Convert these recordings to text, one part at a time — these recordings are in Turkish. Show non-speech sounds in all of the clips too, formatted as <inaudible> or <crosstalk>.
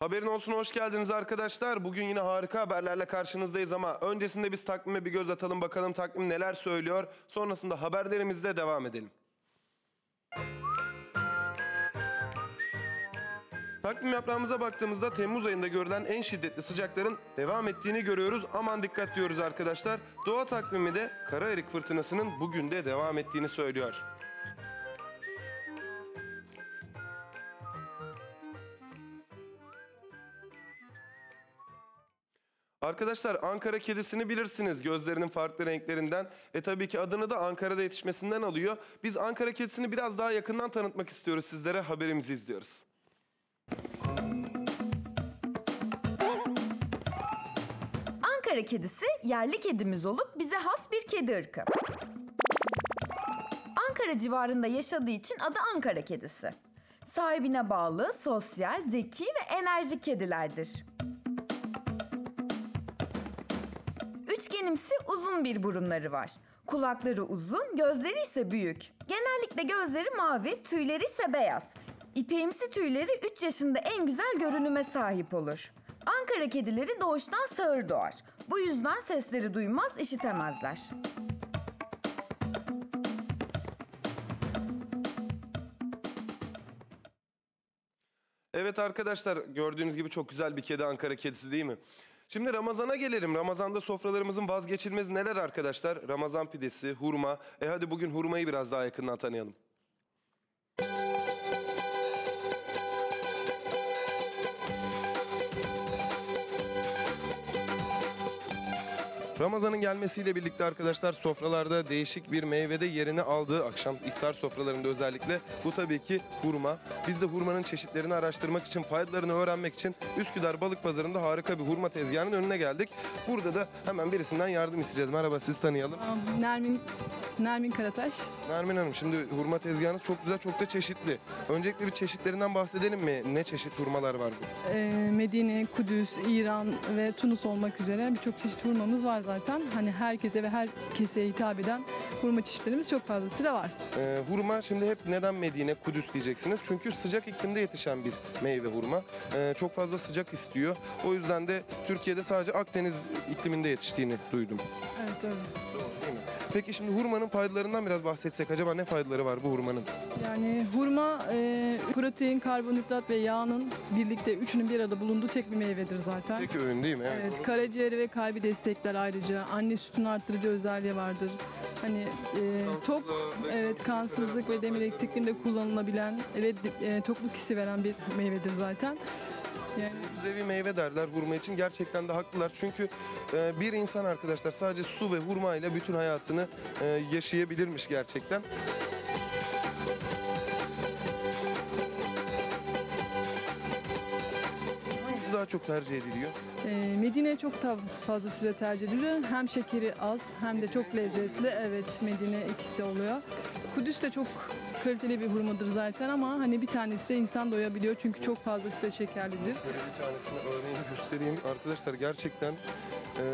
Haberin olsun hoş geldiniz arkadaşlar. Bugün yine harika haberlerle karşınızdayız ama öncesinde biz takvime bir göz atalım bakalım takvim neler söylüyor. Sonrasında haberlerimizle devam edelim. Takvim yaprağımıza baktığımızda Temmuz ayında görülen en şiddetli sıcakların devam ettiğini görüyoruz. Aman dikkat diyoruz arkadaşlar. Doğa takvimi de kara erik fırtınasının bugün de devam ettiğini söylüyor. Arkadaşlar Ankara kedisini bilirsiniz gözlerinin farklı renklerinden. E tabii ki adını da Ankara'da yetişmesinden alıyor. Biz Ankara kedisini biraz daha yakından tanıtmak istiyoruz sizlere. Haberimizi izliyoruz. Ankara kedisi yerli kedimiz olup bize has bir kedi ırkı. Ankara civarında yaşadığı için adı Ankara kedisi. Sahibine bağlı, sosyal, zeki ve enerjik kedilerdir. Üçgenimsi uzun bir burunları var. Kulakları uzun, gözleri ise büyük. Genellikle gözleri mavi, tüyleri ise beyaz. İpeğimsi tüyleri 3 yaşında en güzel görünüme sahip olur. Ankara kedileri doğuştan sağır doğar. Bu yüzden sesleri duymaz, işitemezler. Evet arkadaşlar gördüğünüz gibi çok güzel bir kedi Ankara kedisi değil mi? Şimdi Ramazan'a gelelim. Ramazan'da sofralarımızın vazgeçilmezi neler arkadaşlar? Ramazan pidesi, hurma. E hadi bugün hurmayı biraz daha yakından tanıyalım. Ramazan'ın gelmesiyle birlikte arkadaşlar sofralarda değişik bir meyvede yerini aldığı akşam iftar sofralarında özellikle bu tabii ki hurma. Biz de hurmanın çeşitlerini araştırmak için, faydalarını öğrenmek için Üsküdar Balık Pazarı'nda harika bir hurma tezgahının önüne geldik. Burada da hemen birisinden yardım isteyeceğiz. Merhaba siz tanıyalım. Nermin Nermin Karataş. Nermin Hanım şimdi hurma tezgahınız çok güzel, çok da çeşitli. Öncelikle bir çeşitlerinden bahsedelim mi? Ne çeşit hurmalar var? Ee, Medine, Kudüs, İran ve Tunus olmak üzere birçok çeşit hurmamız var zaten. Hani herkese ve her keseye hitap eden hurma çeşitlerimiz çok fazlasıyla var. Ee, hurma şimdi hep neden Medine, Kudüs diyeceksiniz. Çünkü sıcak iklimde yetişen bir meyve hurma. Ee, çok fazla sıcak istiyor. O yüzden de Türkiye'de sadece Akdeniz ikliminde yetiştiğini duydum. Evet öyle. Mi? Peki şimdi hurmanın faydalarından biraz bahsetsek. Acaba ne faydaları var bu hurmanın? Yani hurma e, protein, karbonhidrat ve yağının birlikte üçünün bir arada bulunduğu tek bir meyvedir zaten. Tek öğün değil mi? Evet, karaciğeri ve kalbi destekler ayrıca. Anne sütünü arttırıcı özelliği vardır. Hani e, tok, ve evet kansızlık ve demir eksikliğinde kullanılabilen ve e, tokluk hissi veren bir meyvedir zaten. Yani Müzevi meyve derler hurma için. Gerçekten de haklılar. Çünkü e, bir insan arkadaşlar sadece su ve hurma ile bütün hayatını e, yaşayabilirmiş gerçekten. Hangisi daha çok tercih ediliyor? e, Medine çok faz- fazlasıyla tercih ediliyor. Hem şekeri az hem de çok lezzetli. Evet Medine ikisi oluyor. Kudüs de çok kaliteli bir hurmadır zaten ama hani bir tanesiyle insan doyabiliyor çünkü çok fazlasıyla şekerlidir. Şöyle bir tanesini örneğini göstereyim. Arkadaşlar gerçekten e,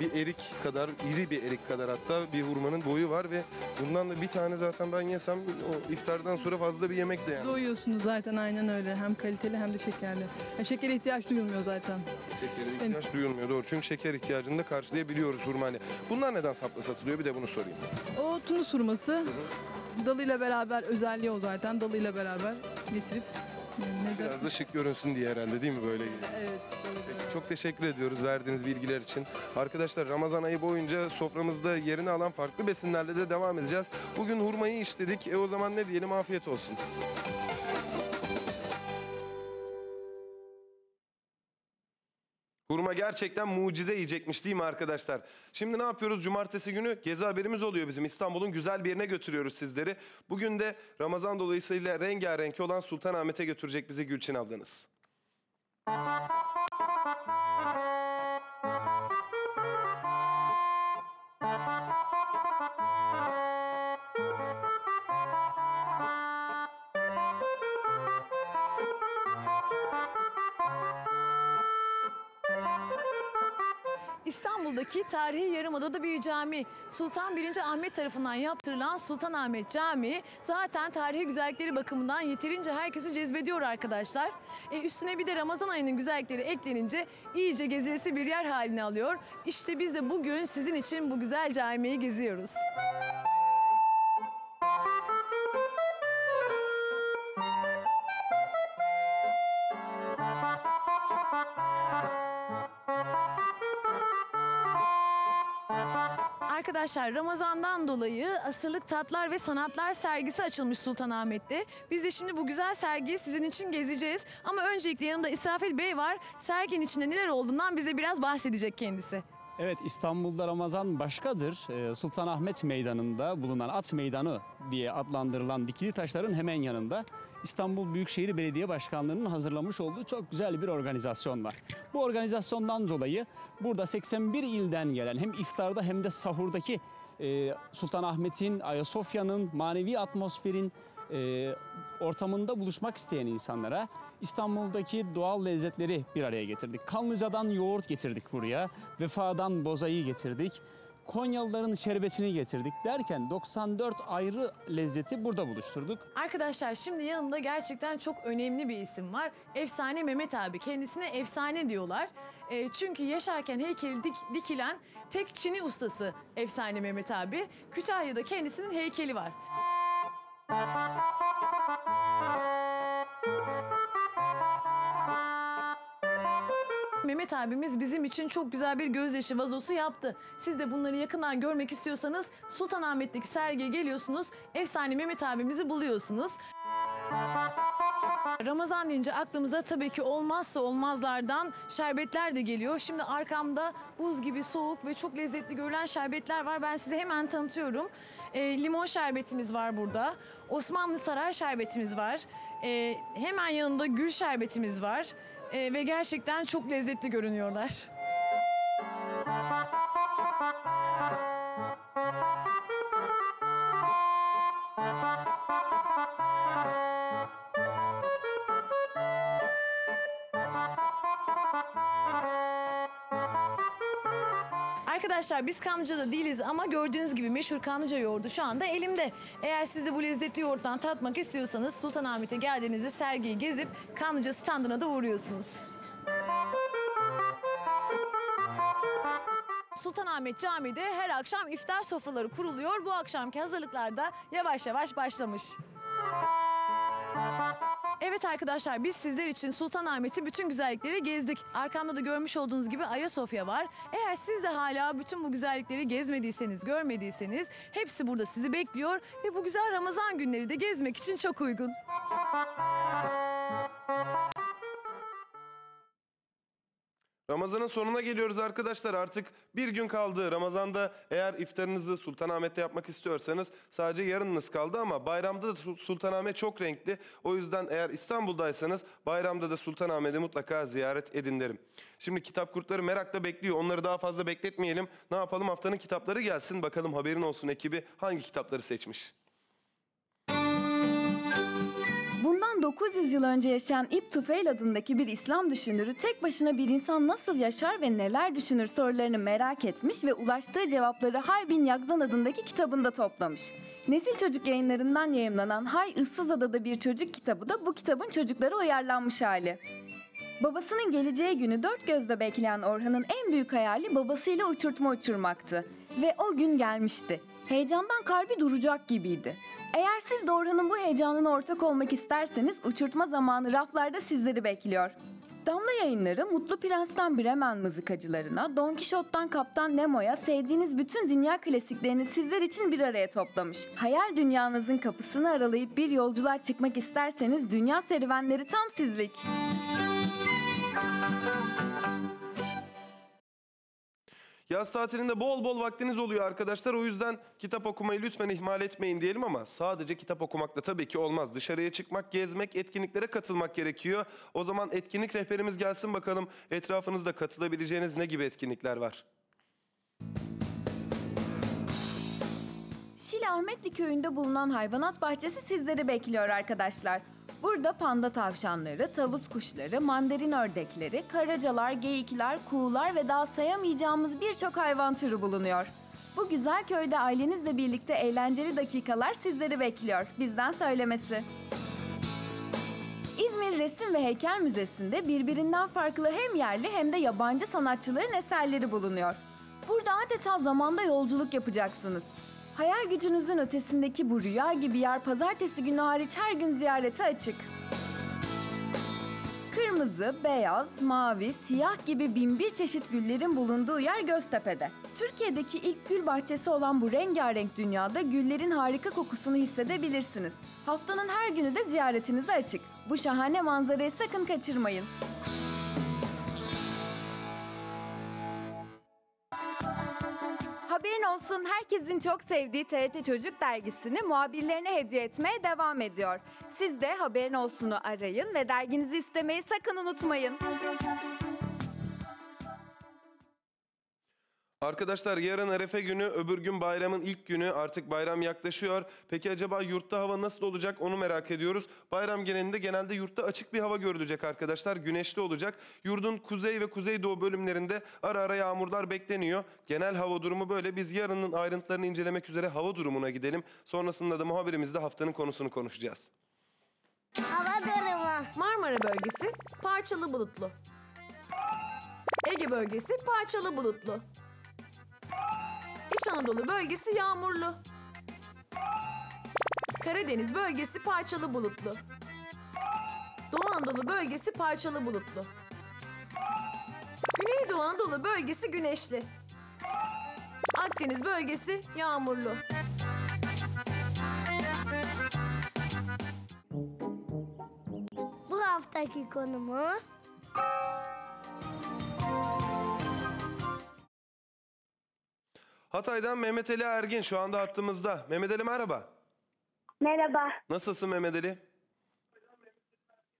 bir erik kadar, iri bir erik kadar hatta bir hurmanın boyu var ve bundan da bir tane zaten ben yesem o iftardan sonra fazla bir yemek de yani. Doyuyorsunuz zaten aynen öyle. Hem kaliteli hem de şekerli. Yani şekere ihtiyaç duyulmuyor zaten. Şekere ihtiyaç duyulmuyor doğru. Çünkü şeker ihtiyacını da karşılayabiliyoruz hurmayla. Bunlar neden sapla satılıyor bir de bunu sorayım. O Tunus hurması dalıyla beraber özelliği o zaten. Dalıyla beraber getirip ne de Biraz da şık görünsün diye herhalde değil mi böyle? evet. Çok teşekkür ediyoruz verdiğiniz bilgiler için. Arkadaşlar Ramazan ayı boyunca soframızda yerini alan farklı besinlerle de devam edeceğiz. Bugün hurmayı işledik. E o zaman ne diyelim afiyet olsun. Hurma gerçekten mucize yiyecekmiş değil mi arkadaşlar? Şimdi ne yapıyoruz? Cumartesi günü gezi haberimiz oluyor bizim. İstanbul'un güzel bir yerine götürüyoruz sizleri. Bugün de Ramazan dolayısıyla rengarenk olan Sultanahmet'e götürecek bizi Gülçin ablanız. İstanbul'daki tarihi Yarımada'da bir cami. Sultan 1. Ahmet tarafından yaptırılan Sultanahmet Camii zaten tarihi güzellikleri bakımından yeterince herkesi cezbediyor arkadaşlar. E, üstüne bir de Ramazan ayının güzellikleri eklenince iyice gezilesi bir yer haline alıyor. İşte biz de bugün sizin için bu güzel camiyi geziyoruz. Arkadaşlar Ramazan'dan dolayı asırlık tatlar ve sanatlar sergisi açılmış Sultanahmet'te. Biz de şimdi bu güzel sergiyi sizin için gezeceğiz. Ama öncelikle yanımda İsrafil Bey var. Serginin içinde neler olduğundan bize biraz bahsedecek kendisi. Evet İstanbul'da Ramazan başkadır. Ee, Sultanahmet Meydanı'nda bulunan At Meydanı diye adlandırılan dikili taşların hemen yanında İstanbul Büyükşehir Belediye Başkanlığı'nın hazırlamış olduğu çok güzel bir organizasyon var. Bu organizasyondan dolayı burada 81 ilden gelen hem iftarda hem de sahurdaki e, Sultanahmet'in, Ayasofya'nın, manevi atmosferin e, ortamında buluşmak isteyen insanlara İstanbul'daki doğal lezzetleri bir araya getirdik. Kanlıca'dan yoğurt getirdik buraya, Vefa'dan bozayı getirdik. Konyalıların şerbetini getirdik derken 94 ayrı lezzeti burada buluşturduk. Arkadaşlar şimdi yanımda gerçekten çok önemli bir isim var. Efsane Mehmet abi. Kendisine efsane diyorlar. E, çünkü yaşarken heykeli dik- dikilen tek Çini ustası Efsane Mehmet abi. Kütahya'da kendisinin heykeli var. Mehmet abimiz bizim için çok güzel bir gözyaşı vazosu yaptı. Siz de bunları yakından görmek istiyorsanız Sultanahmet'teki sergiye geliyorsunuz. Efsane Mehmet abimizi buluyorsunuz. Ramazan deyince aklımıza tabii ki olmazsa olmazlardan şerbetler de geliyor. Şimdi arkamda buz gibi soğuk ve çok lezzetli görülen şerbetler var. Ben size hemen tanıtıyorum. Ee, limon şerbetimiz var burada. Osmanlı saray şerbetimiz var. Ee, hemen yanında gül şerbetimiz var. Ee, ve gerçekten çok lezzetli görünüyorlar. <laughs> Arkadaşlar biz Kanlıca'da değiliz ama gördüğünüz gibi meşhur Kanlıca yoğurdu şu anda elimde. Eğer siz de bu lezzetli yoğurttan tatmak istiyorsanız Sultanahmet'e geldiğinizde sergiyi gezip Kanlıca standına da uğruyorsunuz. Sultanahmet Camii'de her akşam iftar sofraları kuruluyor. Bu akşamki hazırlıklar da yavaş yavaş başlamış. Evet arkadaşlar biz sizler için Sultanahmet'i bütün güzellikleri gezdik. Arkamda da görmüş olduğunuz gibi Ayasofya var. Eğer siz de hala bütün bu güzellikleri gezmediyseniz, görmediyseniz hepsi burada sizi bekliyor ve bu güzel Ramazan günleri de gezmek için çok uygun. Ramazanın sonuna geliyoruz arkadaşlar. Artık bir gün kaldı. Ramazan'da eğer iftarınızı Sultanahmet'te yapmak istiyorsanız sadece yarınınız kaldı ama bayramda da Sul- Sultanahmet çok renkli. O yüzden eğer İstanbul'daysanız bayramda da Sultanahmet'i mutlaka ziyaret edin derim. Şimdi kitap kurtları merakla bekliyor. Onları daha fazla bekletmeyelim. Ne yapalım haftanın kitapları gelsin. Bakalım haberin olsun ekibi hangi kitapları seçmiş. 900 yıl önce yaşayan İbn Tufeil adındaki bir İslam düşünürü tek başına bir insan nasıl yaşar ve neler düşünür sorularını merak etmiş ve ulaştığı cevapları Hay bin Yakzan adındaki kitabında toplamış. Nesil Çocuk yayınlarından yayımlanan Hay Issız Adada Bir Çocuk kitabı da bu kitabın çocuklara uyarlanmış hali. Babasının geleceği günü dört gözle bekleyen Orhan'ın en büyük hayali babasıyla uçurtma uçurmaktı. Ve o gün gelmişti. Heyecandan kalbi duracak gibiydi. Eğer siz de Orhan'ın bu heyecanına ortak olmak isterseniz uçurtma zamanı raflarda sizleri bekliyor. Damla yayınları Mutlu Prens'ten Bremen mızıkacılarına, Don Kişot'tan Kaptan Nemo'ya sevdiğiniz bütün dünya klasiklerini sizler için bir araya toplamış. Hayal dünyanızın kapısını aralayıp bir yolculuğa çıkmak isterseniz dünya serüvenleri tam sizlik. Yaz tatilinde bol bol vaktiniz oluyor arkadaşlar. O yüzden kitap okumayı lütfen ihmal etmeyin diyelim ama sadece kitap okumakla tabii ki olmaz. Dışarıya çıkmak, gezmek, etkinliklere katılmak gerekiyor. O zaman etkinlik rehberimiz gelsin bakalım etrafınızda katılabileceğiniz ne gibi etkinlikler var? Şile Ahmetli köyünde bulunan hayvanat bahçesi sizleri bekliyor arkadaşlar. Burada panda tavşanları, tavus kuşları, mandarin ördekleri, karacalar, geyikler, kuğular ve daha sayamayacağımız birçok hayvan türü bulunuyor. Bu güzel köyde ailenizle birlikte eğlenceli dakikalar sizleri bekliyor. Bizden söylemesi. İzmir Resim ve Heykel Müzesi'nde birbirinden farklı hem yerli hem de yabancı sanatçıların eserleri bulunuyor. Burada adeta zamanda yolculuk yapacaksınız. Hayal gücünüzün ötesindeki bu rüya gibi yer pazartesi günü hariç her gün ziyarete açık. Kırmızı, beyaz, mavi, siyah gibi binbir çeşit güllerin bulunduğu yer Göztepe'de. Türkiye'deki ilk gül bahçesi olan bu rengarenk dünyada güllerin harika kokusunu hissedebilirsiniz. Haftanın her günü de ziyaretinize açık. Bu şahane manzarayı sakın kaçırmayın. Haberin olsun herkesin çok sevdiği TRT Çocuk dergisini muhabirlerine hediye etmeye devam ediyor. Siz de Haberin Olsun'u arayın ve derginizi istemeyi sakın unutmayın. Arkadaşlar yarın Arefe günü, öbür gün bayramın ilk günü. Artık bayram yaklaşıyor. Peki acaba yurtta hava nasıl olacak onu merak ediyoruz. Bayram genelinde genelde yurtta açık bir hava görülecek arkadaşlar. Güneşli olacak. Yurdun kuzey ve kuzeydoğu bölümlerinde ara ara yağmurlar bekleniyor. Genel hava durumu böyle. Biz yarının ayrıntılarını incelemek üzere hava durumuna gidelim. Sonrasında da muhabirimizde haftanın konusunu konuşacağız. Hava durumu. Marmara bölgesi parçalı bulutlu. Ege bölgesi parçalı bulutlu. İç Anadolu bölgesi yağmurlu. Karadeniz bölgesi parçalı bulutlu. Doğu Anadolu bölgesi parçalı bulutlu. Güneydoğu Anadolu bölgesi güneşli. Akdeniz bölgesi yağmurlu. Bu haftaki konumuz Hatay'dan Mehmet Ali Ergin şu anda hattımızda. Mehmet Ali merhaba. Merhaba. Nasılsın Mehmet Ali?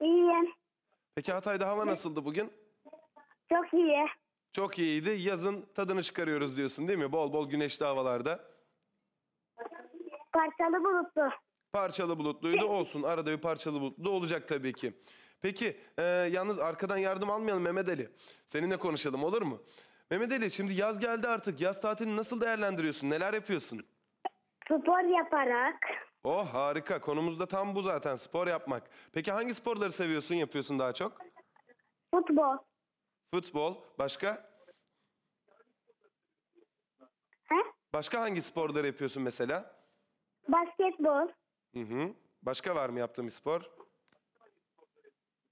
İyiyim. Peki Hatay'da hava nasıldı bugün? Çok iyi. Çok iyiydi. Yazın tadını çıkarıyoruz diyorsun değil mi? Bol bol güneşli havalarda. Parçalı bulutlu. Parçalı bulutluydu olsun. Arada bir parçalı bulutlu olacak tabii ki. Peki e, yalnız arkadan yardım almayalım Mehmet Ali. Seninle konuşalım olur mu? Mehmet Ali şimdi yaz geldi artık. Yaz tatilini nasıl değerlendiriyorsun? Neler yapıyorsun? Spor yaparak. Oh harika. Konumuz da tam bu zaten spor yapmak. Peki hangi sporları seviyorsun, yapıyorsun daha çok? Futbol. Futbol. Başka? He? Başka hangi sporları yapıyorsun mesela? Basketbol. Hı hı. Başka var mı yaptığın bir spor?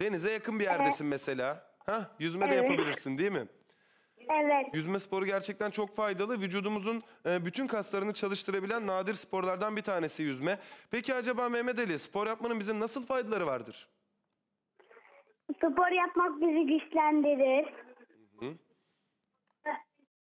Denize yakın bir yerdesin mesela. Hah, yüzme de Evet. yapabilirsin değil mi? Evet. Yüzme sporu gerçekten çok faydalı. Vücudumuzun e, bütün kaslarını çalıştırabilen nadir sporlardan bir tanesi yüzme. Peki acaba Mehmet Ali spor yapmanın bize nasıl faydaları vardır? Spor yapmak bizi güçlendirir. Hı?